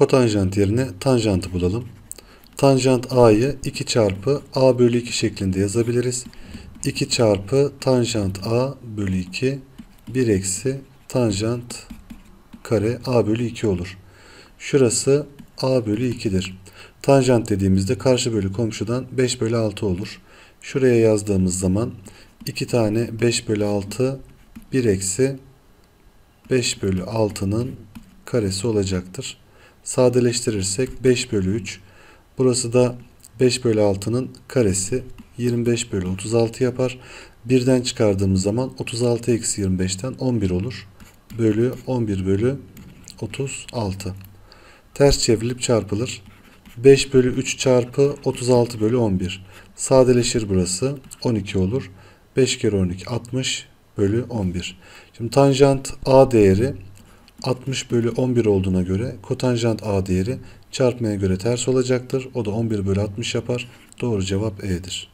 Kotanjant yerine tanjantı bulalım. Tanjant a'yı 2 çarpı a bölü 2 şeklinde yazabiliriz. 2 çarpı tanjant a bölü 2 1 eksi tanjant kare a bölü 2 olur. Şurası a bölü 2'dir. Tanjant dediğimizde karşı bölü komşudan 5 bölü 6 olur. Şuraya yazdığımız zaman 2 tane 5 bölü 6 1 eksi 5 bölü 6'nın karesi olacaktır. Sadeleştirirsek 5 bölü 3. Burası da 5 bölü 6'nın karesi 25 bölü 36 yapar. Birden çıkardığımız zaman 36 eksi 25'ten 11 olur. Bölü 11 bölü 36. Ters çevrilip çarpılır. 5 bölü 3 çarpı 36 bölü 11. Sadeleşir burası. 12 olur. 5 kere 12 60 bölü 11. Şimdi tanjant A değeri 60 bölü 11 olduğuna göre kotanjant A değeri çarpmaya göre ters olacaktır. O da 11 bölü 60 yapar. Doğru cevap E'dir.